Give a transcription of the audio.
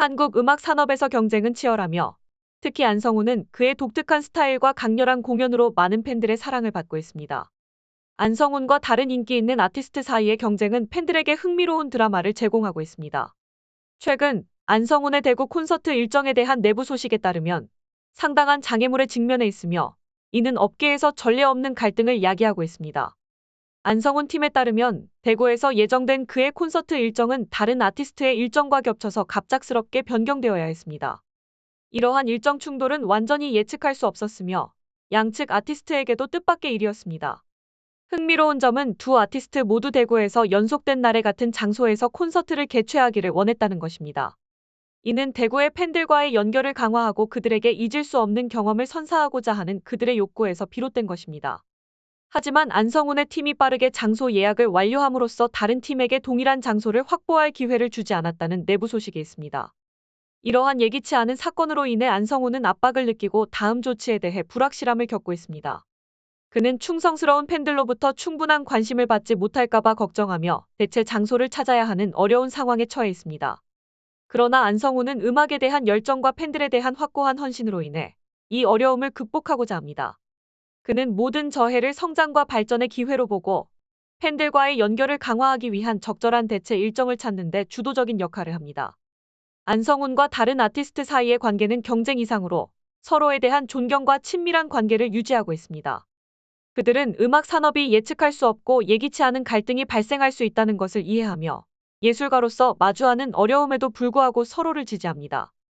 한국 음악 산업에서 경쟁은 치열하며 특히 안성우는 그의 독특한 스타일과 강렬한 공연으로 많은 팬들의 사랑을 받고 있습니다. 안성훈과 다른 인기 있는 아티스트 사이의 경쟁은 팬들에게 흥미로운 드라마를 제공하고 있습니다. 최근 안성훈의 대구 콘서트 일정에 대한 내부 소식에 따르면 상당한 장애물에 직면해 있으며 이는 업계에서 전례 없는 갈등을 야기하고 있습니다. 안성훈 팀에 따르면 대구에서 예정된 그의 콘서트 일정은 다른 아티스트의 일정과 겹쳐서 갑작스럽게 변경되어야 했습니다. 이러한 일정 충돌은 완전히 예측할 수 없었으며 양측 아티스트에게도 뜻밖의 일이었습니다. 흥미로운 점은 두 아티스트 모두 대구에서 연속된 날에 같은 장소에서 콘서트를 개최하기를 원했다는 것입니다. 이는 대구의 팬들과의 연결을 강화하고 그들에게 잊을 수 없는 경험을 선사하고자 하는 그들의 욕구에서 비롯된 것입니다. 하지만 안성훈의 팀이 빠르게 장소 예약을 완료함으로써 다른 팀에게 동일한 장소를 확보할 기회를 주지 않았다는 내부 소식이 있습니다. 이러한 예기치 않은 사건으로 인해 안성훈은 압박을 느끼고 다음 조치에 대해 불확실함을 겪고 있습니다. 그는 충성스러운 팬들로부터 충분한 관심을 받지 못할까봐 걱정하며 대체 장소를 찾아야 하는 어려운 상황에 처해 있습니다. 그러나 안성우는 음악에 대한 열정과 팬들에 대한 확고한 헌신으로 인해 이 어려움을 극복하고자 합니다. 그는 모든 저해를 성장과 발전의 기회로 보고 팬들과의 연결을 강화하기 위한 적절한 대체 일정을 찾는 데 주도적인 역할을 합니다. 안성훈과 다른 아티스트 사이의 관계는 경쟁 이상으로 서로에 대한 존경과 친밀한 관계를 유지하고 있습니다. 그들은 음악 산업이 예측할 수 없고 예기치 않은 갈등이 발생할 수 있다는 것을 이해하며 예술가로서 마주하는 어려움에도 불구하고 서로를 지지합니다.